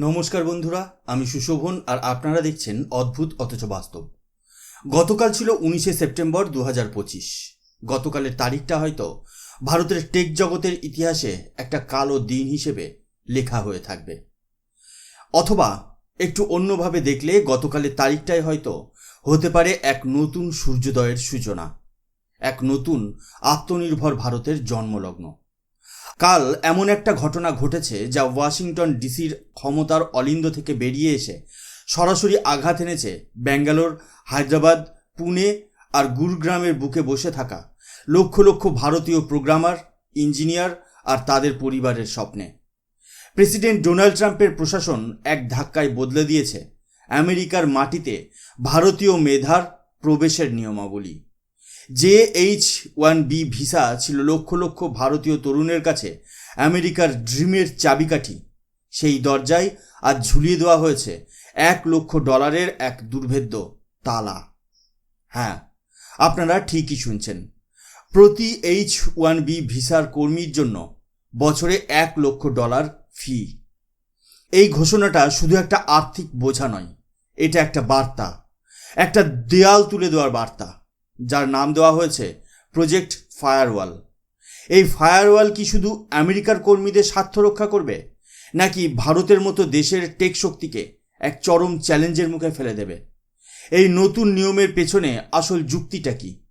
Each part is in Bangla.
নমস্কার বন্ধুরা, আমি সুশোভন আর আপনারা দেখছেন অদ্ভুত অথচ বাস্তব। গতকাল ছিল উনিশে সেপ্টেম্বর দু হাজার পঁচিশ। গতকালের তারিখটা হয়তো ভারতের টেক জগতের ইতিহাসে একটা কালো দিন হিসেবে লেখা হয়ে থাকবে। অথবা একটু অন্যভাবে দেখলে গতকালের তারিখটাই হয়তো হতে পারে এক নতুন সূর্যোদয়ের সূচনা, এক নতুন আত্মনির্ভর ভারতের জন্মলগ্ন। কাল এমন একটা ঘটনা ঘটেছে যা ওয়াশিংটন ডিসির ক্ষমতার অলিন্দ থেকে বেরিয়ে এসে সরাসরি আঘাত এনেছে ব্যাঙ্গালোর, হায়দ্রাবাদ, পুনে আর গুরুগ্রামের বুকে বসে থাকা লক্ষ লক্ষ ভারতীয় প্রোগ্রামার, ইঞ্জিনিয়ার আর তাদের পরিবারের স্বপ্নে। প্রেসিডেন্ট ডোনাল্ড ট্রাম্পের প্রশাসন এক ধাক্কায় বদলে দিয়েছে আমেরিকার মাটিতে ভারতীয় মেধার প্রবেশের নিয়মাবলী। যে এইচ ওয়ান বি ভিসা ছিল লক্ষ লক্ষ ভারতীয় তরুণের কাছে আমেরিকার ড্রিমের চাবিকাঠি। সেই দরজায় আজ ঝুলিয়ে দেওয়া হয়েছে এক লক্ষ ডলারের এক দুর্ভেদ্য তালা। হ্যাঁ আপনারা ঠিকই শুনছেন। প্রতি এইচ ওয়ান বি ভিসার কর্মীর জন্য বছরে এক লক্ষ ডলার ফি। এই ঘোষণাটা শুধু একটা আর্থিক বোঝা নয়, এটা একটা বার্তা। একটা দেয়াল তুলে দেওয়ার বার্তা। যার নাম দেওয়া হয়েছে প্রজেক্ট ফায়ারওয়াল এই ফায়ারওয়াল কি শুধু আমেরিকার কর্মীদের স্বার্থ রক্ষা করবে, নাকি ভারতের মতো দেশের টেক শক্তিকে এক চরম চ্যালেঞ্জের মুখে ফেলে দেবে? এই নতুন নিয়মের পেছনে আসল যুক্তিটা কি?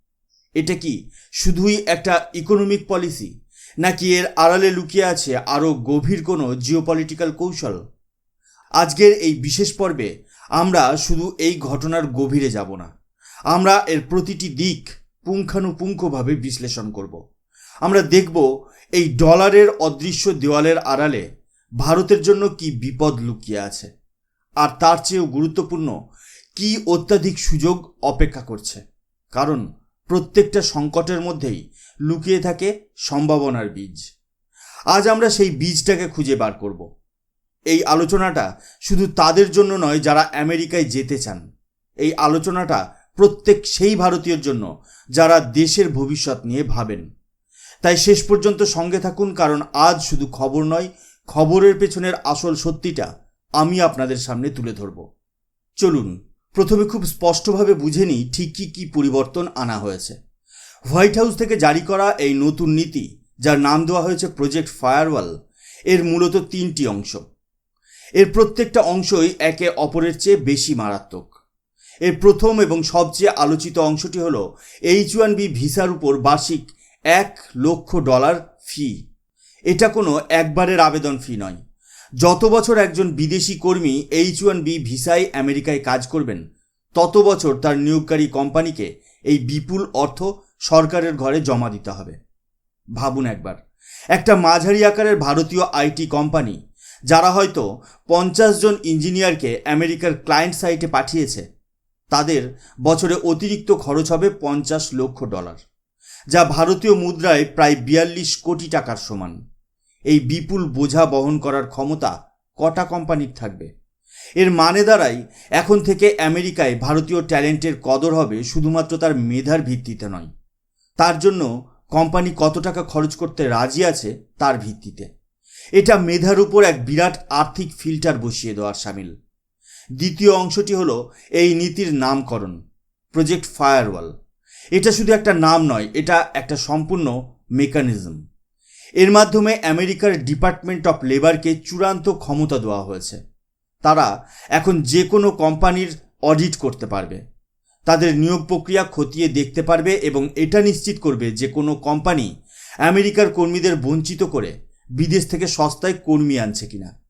এটা কি শুধুই একটা ইকোনমিক পলিসি নাকি এর আড়ালে লুকিয়ে আছে আরও গভীর কোনো জিওপলিটিক্যাল কৌশল? আজকের এই বিশেষ পর্বে আমরা শুধু এই ঘটনার গভীরে যাব না। আমরা এর প্রতিটি দিক পুঙ্খানুপুঙ্খভাবে বিশ্লেষণ করব। আমরা দেখব এই ডলারের অদৃশ্য দেওয়ালের আড়ালে ভারতের জন্য কি বিপদ লুকিয়ে আছে, আর তার চেয়েও গুরুত্বপূর্ণ কি অত্যাধিক সুযোগ অপেক্ষা করছে। কারণ প্রত্যেকটা সংকটের মধ্যেই লুকিয়ে থাকে সম্ভাবনার বীজ। আজ আমরা সেই বীজটাকে খুঁজে বার করব। এই আলোচনাটা শুধু তাদের জন্য নয়, যারা আমেরিকায় যেতে চান, এই আলোচনাটা প্রত্যেক সেই ভারতীয়র জন্য যারা দেশের ভবিষ্যৎ নিয়ে ভাবেন। তাই শেষ পর্যন্ত সঙ্গে থাকুন, কারণ আজ শুধু খবর নয়, খবরের পেছনের আসল সত্যিটা আমি আপনাদের সামনে তুলে ধরব। চলুন, প্রথমে খুব স্পষ্টভাবে বুঝে নিই ঠিক কী কী পরিবর্তন আনা হয়েছে। হোয়াইট হাউস থেকে জারি করা এই নতুন নীতি, যার নাম দেওয়া হয়েছে প্রজেক্ট ফায়ারওয়াল, এর মূলত তিনটি অংশ। এর প্রত্যেকটা অংশই একে অপরের চেয়ে বেশি মারাত্মক। এর প্রথম এবং সবচেয়ে আলোচিত অংশটি হল এইচ ওয়ান বি ভিসার উপর বার্ষিক এক লক্ষ ডলার ফি। এটা কোনো একবারের আবেদন ফি নয়। যত বছর একজন বিদেশি কর্মী এইচ ওয়ান বি ভিসায় আমেরিকায় কাজ করবেন, তত বছর তার নিয়োগকারী কোম্পানিকে এই বিপুল অর্থ সরকারের ঘরে জমা দিতে হবে। ভাবুন একবার। একটা মাঝারি আকারের ভারতীয় আইটি কোম্পানি, যারা হয়তো পঞ্চাশ জন ইঞ্জিনিয়ারকে আমেরিকার ক্লায়েন্ট সাইটে পাঠিয়েছে তাদের বছরে অতিরিক্ত খরচ হবে পঞ্চাশ লক্ষ ডলার, যা ভারতীয় মুদ্রায় প্রায় বিয়াল্লিশ কোটি টাকার সমান। এই বিপুল বোঝা বহন করার ক্ষমতা কটা কোম্পানির থাকবে? এর মানে দাঁড়াই এখন থেকে আমেরিকায় ভারতীয় ট্যালেন্টের কদর হবে শুধুমাত্র তার মেধার ভিত্তিতে নয়। তার জন্য কোম্পানি কত টাকা খরচ করতে রাজি আছে তার ভিত্তিতে। এটা মেধার উপর এক বিরাট আর্থিক ফিল্টার বসিয়ে দেওয়ার সামিল। দ্বিতীয় অংশটি হলো এই নীতির নামকরণ প্রজেক্ট ফায়ারওয়াল এটা শুধু একটা নাম নয়, এটা একটা সম্পূর্ণ মেকানিজম এর মাধ্যমে আমেরিকার ডিপার্টমেন্ট অফ লেবারকে চূড়ান্ত ক্ষমতা দেওয়া হয়েছে। তারা এখন যে কোনো কোম্পানির অডিট করতে পারবে। তাদের নিয়োগ প্রক্রিয়া খতিয়ে দেখতে পারবে এবং এটা নিশ্চিত করবে যে কোনো কোম্পানি আমেরিকার কর্মীদের বঞ্চিত করে বিদেশ থেকে সস্তায় কর্মী আনছে কিনা।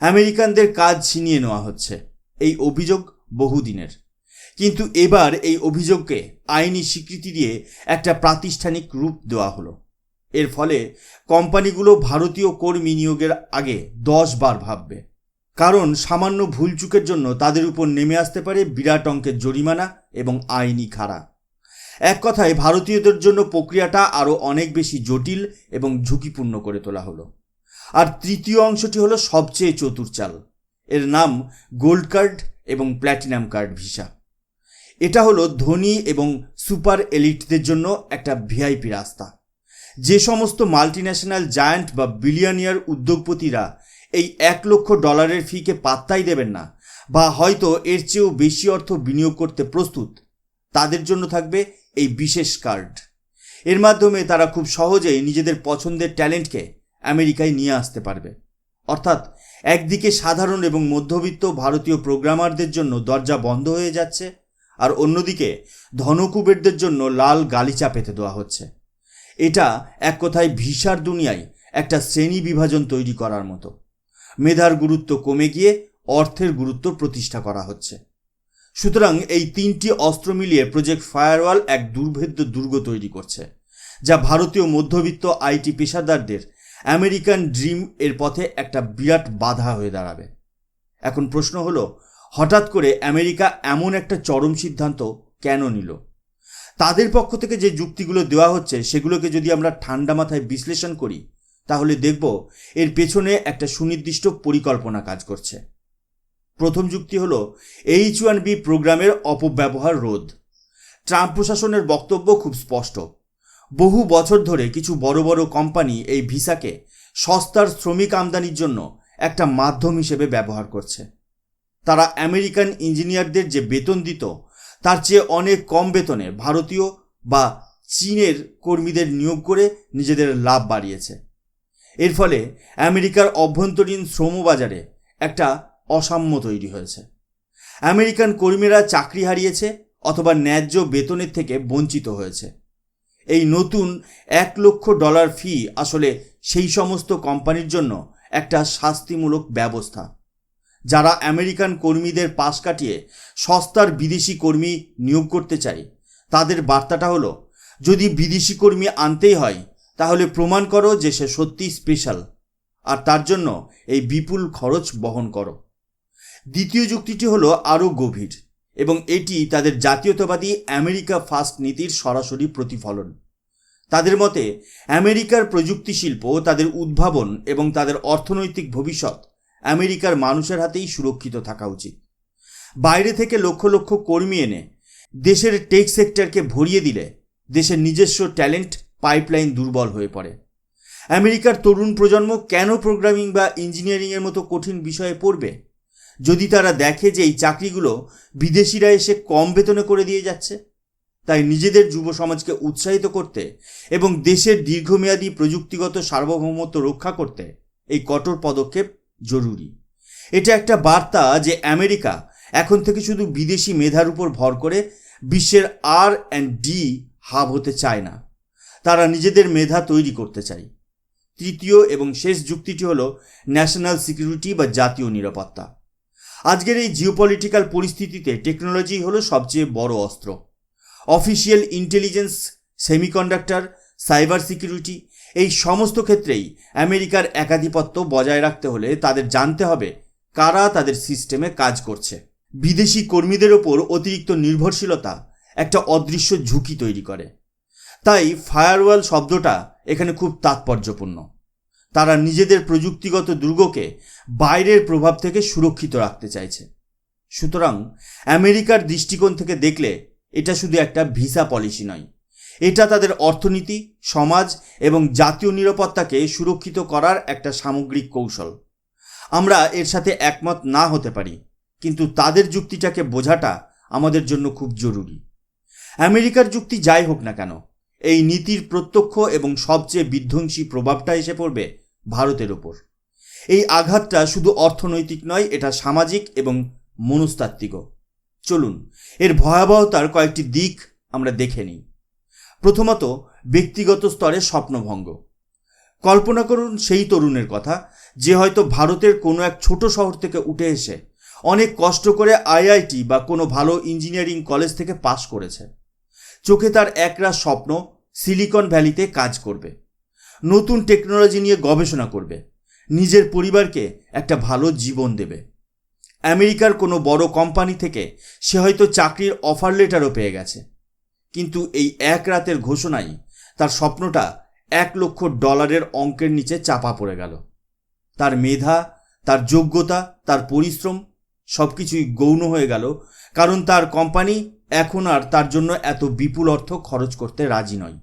আমেরিকানদের কাজ ছিনিয়ে নেওয়া হচ্ছে। এই অভিযোগ বহুদিনের। কিন্তু এবার এই অভিযোগকে আইনি স্বীকৃতি দিয়ে একটা প্রাতিষ্ঠানিক রূপ দেওয়া হলো। এর ফলে কোম্পানিগুলো ভারতীয় কর্মী নিয়োগের আগে দশ বার ভাববে। কারণ সামান্য ভুলচুকের জন্য তাদের উপর নেমে আসতে পারে বিরাট অঙ্কের জরিমানা এবং আইনি খাড়া। এক কথায়, ভারতীয়দের জন্য প্রক্রিয়াটা আরও অনেক বেশি জটিল এবং ঝুঁকিপূর্ণ করে তোলা হলো। আর তৃতীয় অংশটি হলো সবচেয়ে চতুর চাল। এর নাম গোল্ড কার্ড এবং প্ল্যাটিনাম কার্ড ভিসা। এটা হলো ধনী এবং সুপার এলিটদের জন্য একটা ভিআইপি রাস্তা। যে সমস্ত মাল্টিন্যাশনাল জায়ান্ট বা বিলিয়নিয়ার উদ্যোগপতিরা এই এক লক্ষ ডলারের ফিকে পাত্তাই দেবেন না বা হয়তো এর চেয়েও বেশি অর্থ বিনিয়োগ করতে প্রস্তুত, তাদের জন্য থাকবে এই বিশেষ কার্ড। এর মাধ্যমে তারা খুব সহজেই নিজেদের পছন্দের ট্যালেন্টকে আমেরিকায় নিয়ে আসতে পারবে। অর্থাৎ একদিকে সাধারণ এবং মধ্যবিত্ত ভারতীয় প্রোগ্রামারদের জন্য দরজা বন্ধ হয়ে যাচ্ছে আর অন্যদিকে ধনকুবেরদের জন্য লাল গালিচা পেতে দেওয়া হচ্ছে। এটা এক কথায় ভিসার দুনিয়ায় একটা শ্রেণি বিভাজন তৈরি করার মতো। মেধার গুরুত্ব কমে গিয়ে অর্থের গুরুত্ব প্রতিষ্ঠা করা হচ্ছে। সুতরাং এই তিনটি অস্ত্র মিলিয়ে প্রজেক্ট ফায়ারওয়াল এক দুর্ভেদ্য দুর্গ তৈরি করছে, যা ভারতীয় মধ্যবিত্ত আইটি পেশাদারদের আমেরিকান ড্রিম এর পথে একটা বিরাট বাধা হয়ে দাঁড়াবে। এখন প্রশ্ন হলো, হঠাৎ করে আমেরিকা এমন একটা চরম সিদ্ধান্ত কেন নিল? তাদের পক্ষ থেকে যে যুক্তিগুলো দেওয়া হচ্ছে, সেগুলোকে যদি আমরা ঠান্ডা মাথায় বিশ্লেষণ করি, তাহলে দেখব এর পেছনে একটা সুনির্দিষ্ট পরিকল্পনা কাজ করছে। প্রথম যুক্তি হলো, এইচ ওয়ান বি প্রোগ্রামের অপব্যবহার রোধ। ট্রাম্প প্রশাসনের বক্তব্য খুব স্পষ্ট। বহু বছর ধরে কিছু বড় বড় কোম্পানি এই ভিসাকে সস্তার শ্রমিক আমদানির জন্য একটা মাধ্যম হিসেবে ব্যবহার করছে। তারা আমেরিকান ইঞ্জিনিয়ারদের যে বেতন দিত, তার চেয়ে অনেক কম বেতনে ভারতীয় বা চীনের কর্মীদের নিয়োগ করে নিজেদের লাভ বাড়িয়েছে। এর ফলে আমেরিকার অভ্যন্তরীণ শ্রমবাজারে একটা অসাম্য তৈরি হয়েছে। আমেরিকান কর্মীরা চাকরি হারিয়েছে অথবা ন্যায্য বেতনের থেকে বঞ্চিত হয়েছে। এই নতুন এক লক্ষ ডলার ফি আসলে সেই সমস্ত কোম্পানির জন্য একটা শাস্তিমূলক ব্যবস্থা। যারা আমেরিকান কর্মীদের পাশ কাটিয়ে সস্তার বিদেশি কর্মী নিয়োগ করতে চায়, তাদের বার্তাটা হলো, যদি বিদেশি কর্মী আনতেই হয়, তাহলে প্রমাণ করো যে সে সত্যিই স্পেশাল আর তার জন্য এই বিপুল খরচ বহন করো। দ্বিতীয় যুক্তিটি হলো আরও গভীর। এবং এটি তাদের জাতীয়তাবাদী আমেরিকা ফার্স্ট নীতির সরাসরি প্রতিফলন। তাদের মতে, আমেরিকার প্রযুক্তি শিল্প, তাদের উদ্ভাবন এবং তাদের অর্থনৈতিক ভবিষ্যৎ আমেরিকার মানুষের হাতেই সুরক্ষিত থাকা উচিত। বাইরে থেকে লক্ষ লক্ষ কর্মী এনে দেশের টেক সেক্টরকে ভরিয়ে দিলে দেশের নিজস্ব ট্যালেন্ট পাইপলাইন দুর্বল হয়ে পড়ে। আমেরিকার তরুণ প্রজন্ম কেন প্রোগ্রামিং বা ইঞ্জিনিয়ারিংয়ের মতো কঠিন বিষয়ে পড়বে? যদি তারা দেখে যে এই চাকরিগুলো বিদেশিরা এসে কম বেতনে করে দিয়ে যাচ্ছে, তাই নিজেদের যুব সমাজকে উৎসাহিত করতে এবং দেশের দীর্ঘমেয়াদী প্রযুক্তিগত সার্বভৌমত্ব রক্ষা করতে এই কঠোর পদক্ষেপ জরুরি। এটা একটা বার্তা যে আমেরিকা এখন থেকে শুধু বিদেশি মেধার উপর ভর করে বিশ্বের আর অ্যান্ড ডি হাব হতে চায় না। তারা নিজেদের মেধা তৈরি করতে চায়। তৃতীয় এবং শেষ যুক্তিটি হল ন্যাশনাল সিকিউরিটি বা জাতীয় নিরাপত্তা। আজকের এই জিওপলিটিক্যাল পরিস্থিতিতে টেকনোলজি হলো সবচেয়ে বড় অস্ত্র। Official intelligence semiconductor cyber security এই সমস্ত ক্ষেত্রেই আমেরিকার একাধিপত্য বজায় রাখতে হলে তাদের জানতে হবে কারা তাদের সিস্টেমে কাজ করছে। বিদেশি কর্মীদের ওপর অতিরিক্ত নির্ভরশীলতা একটা অদৃশ্য ঝুঁকি তৈরি করে। তাই ফায়ারওয়াল শব্দটা এখানে খুব তাৎপর্যপূর্ণ। তারা নিজেদের প্রযুক্তিগত দুর্গকে বাইরের প্রভাব থেকে সুরক্ষিত রাখতে চাইছে। সুতরাং আমেরিকার দৃষ্টিকোণ থেকে দেখলে এটা শুধু একটা ভিসা পলিসি নয়। এটা তাদের অর্থনীতি, সমাজ এবং জাতীয় নিরাপত্তাকে সুরক্ষিত করার একটা সামগ্রিক কৌশল। আমরা এর সাথে একমত না হতে পারি, কিন্তু তাদের যুক্তিটাকে বোঝাটা আমাদের জন্য খুব জরুরি। আমেরিকার যুক্তি যাই হোক না কেন, এই নীতির প্রত্যক্ষ এবং সবচেয়ে বিধ্বংসী প্রভাবটা এসে পড়বে ভারতের ওপর এই আঘাতটা শুধু অর্থনৈতিক নয়, এটা সামাজিক এবং মনস্তাত্ত্বিকও। চলুন, এর ভয়াবহতার কয়েকটি দিক আমরা দেখে নিই। প্রথমত, ব্যক্তিগত স্তরে স্বপ্নভঙ্গ। কল্পনা করুন সেই তরুণের কথা, যে হয়তো ভারতের কোনো এক ছোট শহর থেকে উঠে এসে অনেক কষ্ট করে আইআইটি বা কোনো ভালো ইঞ্জিনিয়ারিং কলেজ থেকে পাশ করেছে। চোখে তার একরা স্বপ্ন সিলিকন ভ্যালিতে কাজ করবে। নতুন টেকনোলজি নিয়ে গবেষণা করবে। নিজের পরিবারকে একটা ভালো জীবন দেবে। আমেরিকার কোনো বড় কোম্পানি থেকে সে হয়তো চাকরির অফার লেটারও পেয়ে গেছে। কিন্তু এই এক রাতের ঘোষণাই তার স্বপ্নটা এক লক্ষ ডলারের অঙ্কের নিচে চাপা পড়ে গেল। তার মেধা, তার যোগ্যতা, তার পরিশ্রম সব কিছুই গৌণ হয়ে গেল, কারণ তার কোম্পানি এখন আর তার জন্য এত বিপুল অর্থ খরচ করতে রাজি নয়।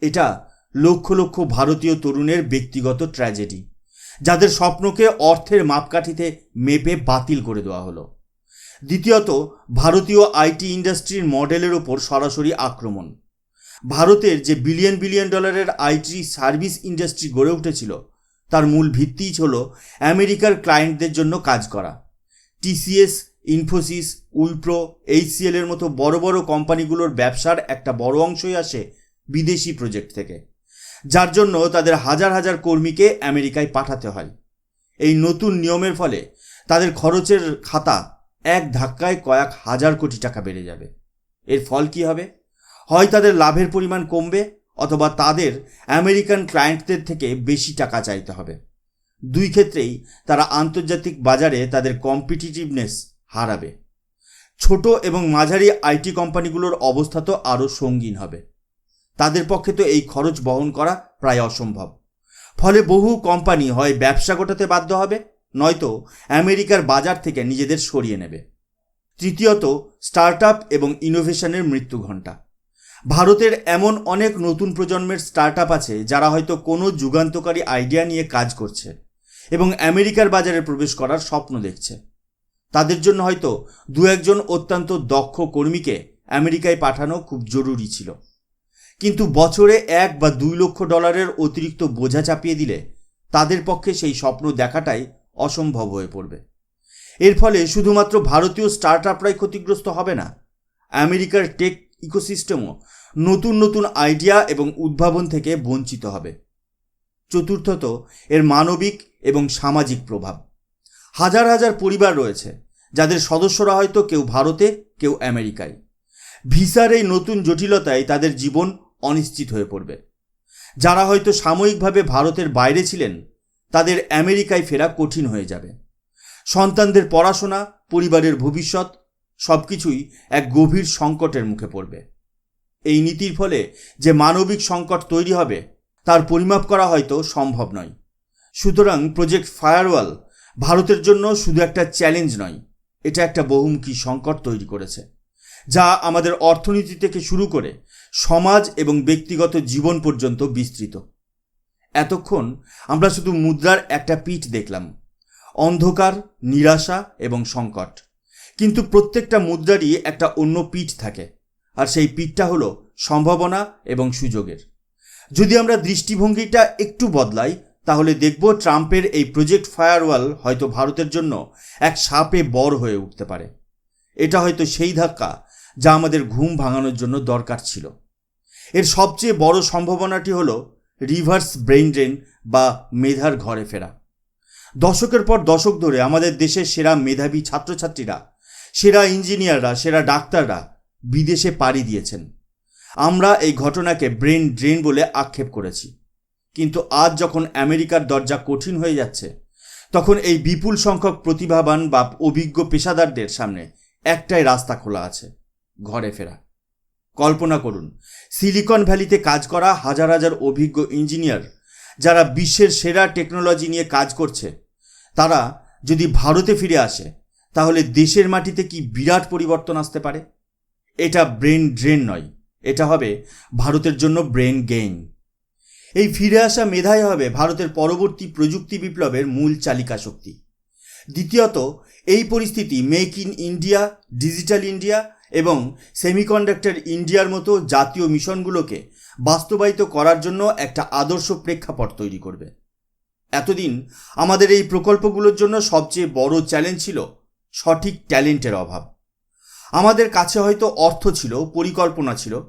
এটা লক্ষ লক্ষ ভারতীয় তরুণের ব্যক্তিগত ট্র্যাজেডি যাদের স্বপ্নকে অর্থের মাপকাঠিতে মেপে বাতিল করে দেওয়া হলো। দ্বিতীয়ত, ভারতীয় আইটি ইন্ডাস্ট্রির মডেলের ওপর সরাসরি আক্রমণ। ভারতের যে বিলিয়ন বিলিয়ন ডলারের আইটি সার্ভিস ইন্ডাস্ট্রি গড়ে উঠেছিল, তার মূল ভিত্তিই হল আমেরিকার ক্লায়েন্টদের জন্য কাজ করা। টিসিএস ইনফোসিস, উইপ্রো এইচসিএল এর মতো বড় বড় কোম্পানিগুলোর ব্যবসার একটা বড় অংশই আসে বিদেশি প্রজেক্ট থেকে। যার জন্য তাদের হাজার হাজার কর্মীকে আমেরিকায় পাঠাতে হয়। এই নতুন নিয়মের ফলে তাদের খরচের খাতা এক ধাক্কায় কয়েক হাজার কোটি টাকা বেড়ে যাবে। এর ফল কি হবে? হয় তাদের লাভের পরিমাণ কমবে অথবা তাদের আমেরিকান ক্লায়েন্টদের থেকে বেশি টাকা চাইতে হবে। দুই ক্ষেত্রেই তারা আন্তর্জাতিক বাজারে তাদের কম্পিটিটিভনেস হারাবে। ছোট এবং মাঝারি আইটি কোম্পানিগুলোর অবস্থা তো আরও সঙ্গীন হবে। তাদের পক্ষে তো এই খরচ বহন করা প্রায় অসম্ভব। ফলে বহু কোম্পানি হয় ব্যবসা গোটাতে বাধ্য হবে, নয়তো আমেরিকার বাজার থেকে নিজেদের সরিয়ে নেবে। তৃতীয়ত স্টার্ট এবং ইনোভেশনের মৃত্যু ঘণ্টা। ভারতের এমন অনেক নতুন প্রজন্মের স্টার্ট আছে যারা হয়তো কোনো যুগান্তকারী আইডিয়া নিয়ে কাজ করছে এবং আমেরিকার বাজারে প্রবেশ করার স্বপ্ন দেখছে। তাদের জন্য হয়তো দু একজন অত্যন্ত দক্ষ কর্মীকে আমেরিকায় পাঠানো খুব জরুরি ছিল। কিন্তু বছরে এক বা দুই লক্ষ ডলারের অতিরিক্ত বোঝা চাপিয়ে দিলে তাদের পক্ষে সেই স্বপ্ন দেখাটাই অসম্ভব হয়ে পড়বে। এর ফলে শুধুমাত্র ভারতীয় স্টার্ট আপরাই ক্ষতিগ্রস্ত হবে না, আমেরিকার টেক ইকোসিস্টেমও নতুন নতুন আইডিয়া এবং উদ্ভাবন থেকে বঞ্চিত হবে। চতুর্থত, এর মানবিক এবং সামাজিক প্রভাব। হাজার হাজার পরিবার রয়েছে যাদের সদস্যরা হয়তো কেউ ভারতে, কেউ আমেরিকায়। ভিসার এই নতুন জটিলতায় তাদের জীবন অনিশ্চিত হয়ে পড়বে। যারা হয়তো সাময়িকভাবে ভারতের বাইরে ছিলেন, তাদের আমেরিকায় ফেরা কঠিন হয়ে যাবে। সন্তানদের পড়াশোনা, পরিবারের ভবিষ্যৎ সব কিছুই এক গভীর সংকটের মুখে পড়বে। এই নীতির ফলে যে মানবিক সংকট তৈরি হবে, তার পরিমাপ করা হয়তো সম্ভব নয়। সুতরাং প্রজেক্ট ফায়ারওয়াল ভারতের জন্য শুধু একটা চ্যালেঞ্জ নয়, এটা একটা বহুমুখী সংকট তৈরি করেছে, যা আমাদের অর্থনীতি থেকে শুরু করে সমাজ এবং ব্যক্তিগত জীবন পর্যন্ত বিস্তৃত। এতক্ষণ আমরা শুধু মুদ্রার একটা পিঠ দেখলাম, অন্ধকার, নিরাশা এবং সংকট। কিন্তু প্রত্যেকটা মুদ্রারই একটা অন্য পিঠ থাকে, আর সেই পিঠটা হলো সম্ভাবনা এবং সুযোগের। যদি আমরা দৃষ্টিভঙ্গিটা একটু বদলাই, তাহলে দেখব ট্রাম্পের এই প্রজেক্ট ফায়ারওয়াল হয়তো ভারতের জন্য এক সাপে বড় হয়ে উঠতে পারে। এটা হয়তো সেই ধাক্কা যা আমাদের ঘুম ভাঙানোর জন্য দরকার ছিল। এর সবচেয়ে বড় সম্ভাবনাটি হলো রিভার্স ব্রেইন ড্রেন বা মেধার ঘরে ফেরা। দশকের পর দশক ধরে আমাদের দেশের সেরা মেধাবী ছাত্রছাত্রীরা, সেরা ইঞ্জিনিয়াররা, সেরা ডাক্তাররা বিদেশে পাড়ি দিয়েছেন। আমরা এই ঘটনাকে ব্রেন ড্রেন বলে আক্ষেপ করেছি। কিন্তু আজ যখন আমেরিকার দরজা কঠিন হয়ে যাচ্ছে, তখন এই বিপুল সংখ্যক প্রতিভাবান বা অভিজ্ঞ পেশাদারদের সামনে একটাই রাস্তা খোলা আছে, ঘরে ফেরা। কল্পনা করুন, সিলিকন ভ্যালিতে কাজ করা হাজার হাজার অভিজ্ঞ ইঞ্জিনিয়ার যারা বিশ্বের সেরা টেকনোলজি নিয়ে কাজ করছে, তারা যদি ভারতে ফিরে আসে, তাহলে দেশের মাটিতে কি বিরাট পরিবর্তন আসতে পারে? এটা ব্রেন ড্রেন নয়, এটা হবে ভারতের জন্য ব্রেন গেইন। এই ফিরে আসা মেধাই হবে ভারতের পরবর্তী প্রযুক্তি বিপ্লবের মূল চালিকা শক্তি দ্বিতীয়ত, এই পরিস্থিতি make in India, digital India এবং সেমিকন্ডাক্টর ইন্ডিয়ার মতো জাতীয় মিশনগুলোকে বাস্তবায়িত করার জন্য একটা আদর্শ প্রেক্ষাপট তৈরি করবে। এতদিন আমাদের এই প্রকল্পগুলোর জন্য সবচেয়ে বড় চ্যালেঞ্জ ছিল সঠিক ট্যালেন্টের অভাব। আমাদের কাছে হয়তো অর্থ ছিল, পরিকল্পনা ছিল,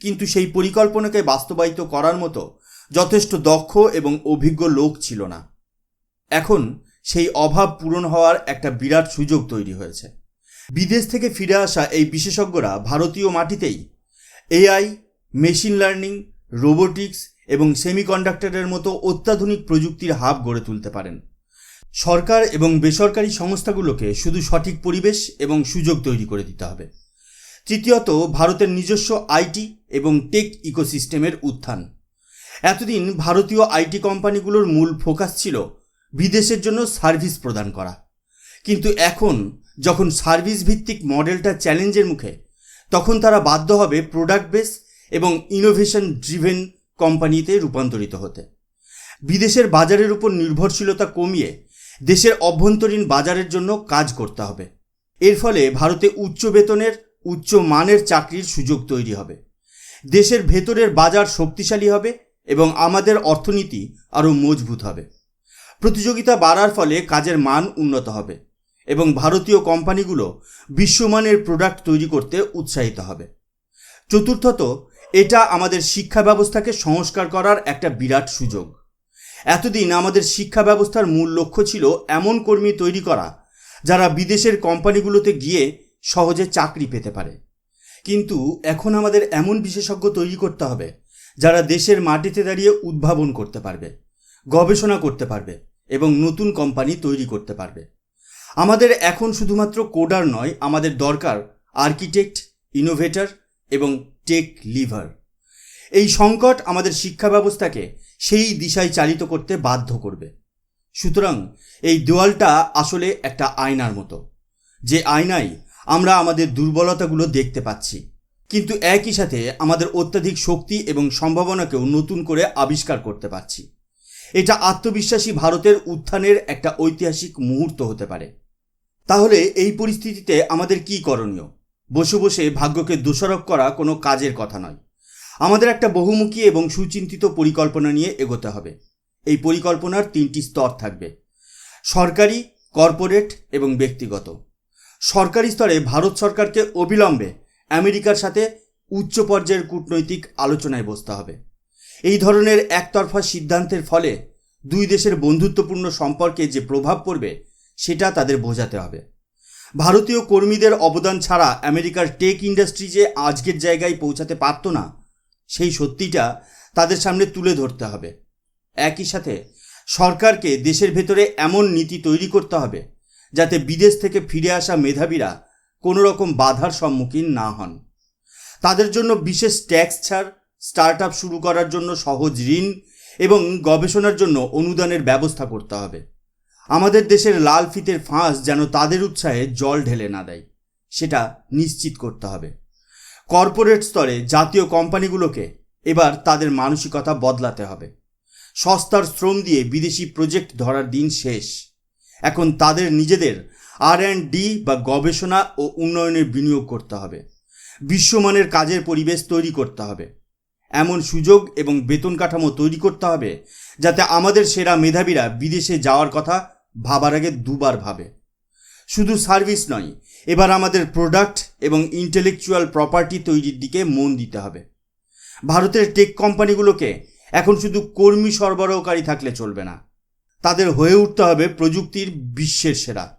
কিন্তু সেই পরিকল্পনাকে বাস্তবায়িত করার মতো যথেষ্ট দক্ষ এবং অভিজ্ঞ লোক ছিল না। এখন সেই অভাব পূরণ হওয়ার একটা বিরাট সুযোগ তৈরি হয়েছে। বিদেশ থেকে ফিরে আসা এই বিশেষজ্ঞরা ভারতীয় মাটিতেই এআই, মেশিন লার্নিং, রোবোটিক্স এবং সেমিকন্ডাক্টরের মতো অত্যাধুনিক প্রযুক্তির হাব গড়ে তুলতে পারেন। সরকার এবং বেসরকারি সংস্থাগুলোকে শুধু সঠিক পরিবেশ এবং সুযোগ তৈরি করে দিতে হবে। তৃতীয়ত, ভারতের নিজস্ব আইটি এবং টেক ইকোসিস্টেমের উত্থান। এতদিন ভারতীয় আইটি কোম্পানিগুলোর মূল ফোকাস ছিল বিদেশের জন্য সার্ভিস প্রদান করা। কিন্তু এখন যখন সার্ভিস ভিত্তিক মডেলটা চ্যালেঞ্জের মুখে, তখন তারা বাধ্য হবে প্রোডাক্ট বেস এবং ইনোভেশন ড্রিভেন কোম্পানিতে রূপান্তরিত হতে। বিদেশের বাজারের উপর নির্ভরশীলতা কমিয়ে দেশের অভ্যন্তরীণ বাজারের জন্য কাজ করতে হবে। এর ফলে ভারতে উচ্চ বেতনের, উচ্চ মানের চাকরির সুযোগ তৈরি হবে। দেশের ভেতরের বাজার শক্তিশালী হবে এবং আমাদের অর্থনীতি আরও মজবুত হবে। প্রতিযোগিতা বাড়ার ফলে কাজের মান উন্নত হবে এবং ভারতীয় কোম্পানিগুলো বিশ্বমানের প্রোডাক্ট তৈরি করতে উৎসাহিত হবে। চতুর্থত, এটা আমাদের শিক্ষা ব্যবস্থাকে সংস্কার করার একটা বিরাট সুযোগ। এতদিন আমাদের শিক্ষা ব্যবস্থার মূল লক্ষ্য ছিল এমন কর্মী তৈরি করা যারা বিদেশের কোম্পানিগুলোতে গিয়ে সহজে চাকরি পেতে পারে। কিন্তু এখন আমাদের এমন বিশেষজ্ঞ তৈরি করতে হবে যারা দেশের মাটিতে দাঁড়িয়ে উদ্ভাবন করতে পারবে, গবেষণা করতে পারবে এবং নতুন কোম্পানি তৈরি করতে পারবে। আমাদের এখন শুধুমাত্র কোডার নয়, আমাদের দরকার আর্কিটেক্ট, ইনোভেটর এবং টেক লিভার। এই সংকট আমাদের শিক্ষা ব্যবস্থাকে সেই দিশায় চালিত করতে বাধ্য করবে। সুতরাং এই দেওয়ালটা আসলে একটা আয়নার মতো, যে আয়নায় আমরা আমাদের দুর্বলতাগুলো দেখতে পাচ্ছি। কিন্তু একই সাথে আমাদের অত্যাধিক শক্তি এবং সম্ভাবনাকেও নতুন করে আবিষ্কার করতে পারছি। এটা আত্মবিশ্বাসী ভারতের উত্থানের একটা ঐতিহাসিক মুহূর্ত হতে পারে। তাহলে এই পরিস্থিতিতে আমাদের কি করণীয়? বসে বসে ভাগ্যকে দোষারোপ করা কোনো কাজের কথা নয়। আমাদের একটা বহুমুখী এবং সুচিন্তিত পরিকল্পনা নিয়ে এগোতে হবে। এই পরিকল্পনার তিনটি স্তর থাকবে। সরকারি, কর্পোরেট এবং ব্যক্তিগত। সরকারি স্তরে ভারত সরকারকে অবিলম্বে আমেরিকার সাথে উচ্চ পর্যায়ের কূটনৈতিক আলোচনায় বসতে হবে। এই ধরনের একতরফা সিদ্ধান্তের ফলে দুই দেশের বন্ধুত্বপূর্ণ সম্পর্কে যে প্রভাব পড়বে, সেটা তাদের বোঝাতে হবে। ভারতীয় কর্মীদের অবদান ছাড়া আমেরিকার টেক ইন্ডাস্ট্রি যে আজকের জায়গায় পৌঁছাতে পারত না, সেই সত্যিটা তাদের সামনে তুলে ধরতে হবে। একই সাথে সরকারকে দেশের ভেতরে এমন নীতি তৈরি করতে হবে, যাতে বিদেশ থেকে ফিরে আসা মেধাবীরা কোনো রকম বাধার সম্মুখীন না হন। তাদের জন্য বিশেষ ট্যাক্স ছাড় স্টার্ট শুরু করার জন্য সহজ ঋণ এবং গবেষণার জন্য অনুদানের ব্যবস্থা করতে হবে। আমাদের দেশের লাল ফিতের ফাঁস যেন তাদের উৎসাহে জল ঢেলে না দেয়, সেটা নিশ্চিত করতে হবে। কর্পোরেট স্তরে জাতীয় কোম্পানিগুলোকে এবার তাদের মানসিকতা বদলাতে হবে। সস্তার শ্রম দিয়ে বিদেশি প্রজেক্ট ধরার দিন শেষ। এখন তাদের নিজেদের আর অ্যান্ড ডি বা গবেষণা ও উন্নয়নের বিনিয়োগ করতে হবে। বিশ্বমানের কাজের পরিবেশ তৈরি করতে হবে। এমন সুযোগ এবং বেতন কাঠামো তৈরি করতে হবে যাতে আমাদের সেরা মেধাবীরা বিদেশে যাওয়ার কথা ভাবার আগে দুবার ভাবে। শুধু সার্ভিস নয়, এবার আমাদের প্রোডাক্ট এবং ইন্টেলেকচুয়াল প্রপার্টি তৈরির দিকে মন দিতে হবে। ভারতের টেক কোম্পানিগুলোকে এখন শুধু কর্মী সরবরাহকারী থাকলে চলবে না, তাদের হয়ে উঠতে হবে প্রযুক্তির বিশ্বের সেরা।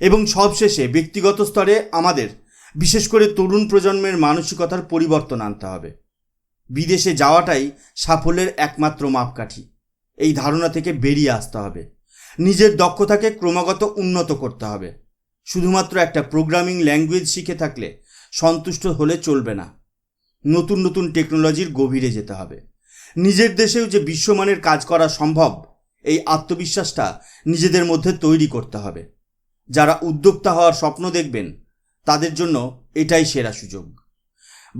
এবং সবশেষে ব্যক্তিগত স্তরে আমাদের, বিশেষ করে তরুণ প্রজন্মের মানসিকতার পরিবর্তন আনতে হবে। বিদেশে যাওয়াটাই সাফল্যের একমাত্র মাপকাঠি। এই ধারণা থেকে বেরিয়ে আসতে হবে। নিজের দক্ষতাকে ক্রমাগত উন্নত করতে হবে। শুধুমাত্র একটা প্রোগ্রামিং ল্যাঙ্গুয়েজ শিখে থাকলে সন্তুষ্ট হলে চলবে না। নতুন নতুন টেকনোলজির গভীরে যেতে হবে। নিজের দেশেও যে বিশ্বমানের কাজ করা সম্ভব, এই আত্মবিশ্বাসটা নিজেদের মধ্যে তৈরি করতে হবে। যারা উদ্যোক্তা হওয়ার স্বপ্ন দেখবেন, তাদের জন্য এটাই সেরা সুযোগ।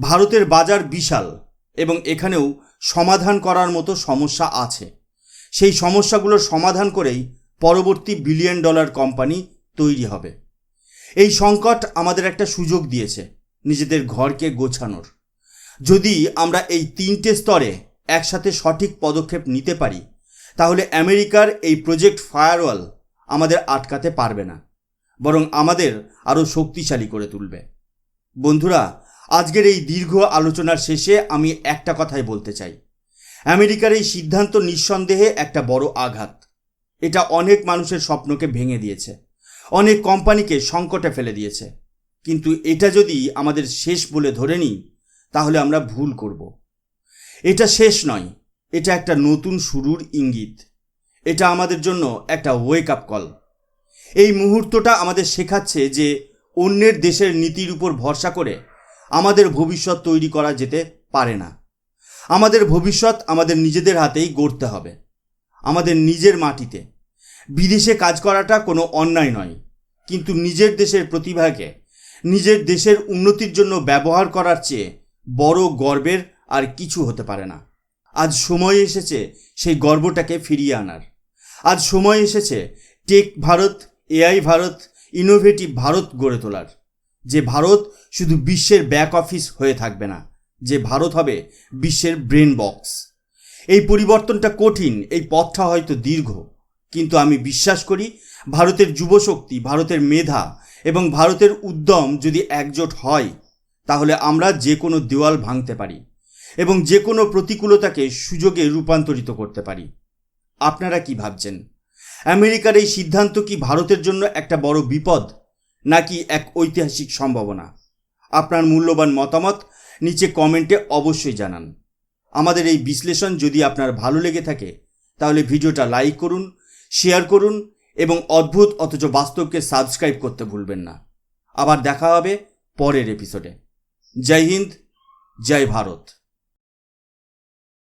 ভারতের বাজার বিশাল। এবং এখানেও সমাধান করার মতো সমস্যা আছে। সেই সমস্যাগুলোর সমাধান করেই পরবর্তী বিলিয়ন ডলার কোম্পানি তৈরি হবে। এই সংকট আমাদের একটা সুযোগ দিয়েছে নিজেদের ঘরকে গোছানোর। যদি আমরা এই তিনটে স্তরে একসাথে সঠিক পদক্ষেপ নিতে পারি, তাহলে আমেরিকার এই প্রজেক্ট ফায়ারওয়াল আমাদের আটকাতে পারবে না, বরং আমাদের আরও শক্তিশালী করে তুলবে। বন্ধুরা আজকের এই দীর্ঘ আলোচনার শেষে আমি একটা কথাই বলতে চাই। আমেরিকার এই সিদ্ধান্ত নিঃসন্দেহে একটা বড় আঘাত। এটা অনেক মানুষের স্বপ্নকে ভেঙে দিয়েছে। অনেক কোম্পানিকে সংকটে ফেলে দিয়েছে। কিন্তু এটা যদি আমাদের শেষ বলে ধরে নিই, তাহলে আমরা ভুল করব। এটা শেষ নয়, এটা একটা নতুন শুরুর ইঙ্গিত। এটা আমাদের জন্য একটা ওয়েক আপ কল এই মুহূর্তটা আমাদের শেখাচ্ছে যে অন্যের দেশের নীতির উপর ভরসা করে আমাদের ভবিষ্যৎ তৈরি করা যেতে পারে না। আমাদের ভবিষ্যৎ আমাদের নিজেদের হাতেই গড়তে হবে। আমাদের নিজের মাটিতে। বিদেশে কাজ করাটা কোনো অন্যায় নয়, কিন্তু নিজের দেশের প্রতিভাকে, নিজের দেশের উন্নতির জন্য ব্যবহার করার চেয়ে বড় গর্বের আর কিছু হতে পারে না। আজ সময় এসেছে সেই গর্বটাকে ফিরিয়ে আনার। আজ সময় এসেছে tech Bharat, AI Bharat, innovative Bharat গড়ে তোলার। যে ভারত শুধু বিশ্বের ব্যাক অফিস হয়ে থাকবে না, যে ভারত হবে বিশ্বের ব্রেন বক্স এই পরিবর্তনটা কঠিন, এই পথটা হয়তো দীর্ঘ, কিন্তু আমি বিশ্বাস করি ভারতের যুবশক্তি, ভারতের মেধা এবং ভারতের উদ্যম যদি একজোট হয়, তাহলে আমরা যে কোনো দেওয়াল ভাঙতে পারি এবং যে কোনো প্রতিকূলতাকে সুযোগে রূপান্তরিত করতে পারি। আপনারা কি ভাবছেন? আমেরিকার এই সিদ্ধান্ত কি ভারতের জন্য একটা বড় বিপদ? নাকি এক ঐতিহাসিক সম্ভাবনা? আপনার মূল্যবান মতামত নিচে কমেন্টে অবশ্যই জানান। আমাদের এই বিশ্লেষণ যদি আপনার ভালো লেগে থাকে, তাহলে ভিডিওটা লাইক করুন, শেয়ার করুন এবং অদ্ভুত অথচ বাস্তবকে সাবস্ক্রাইব করতে ভুলবেন না। আবার দেখা হবে পরের এপিসোডে। জয় হিন্দ, জয় ভারত।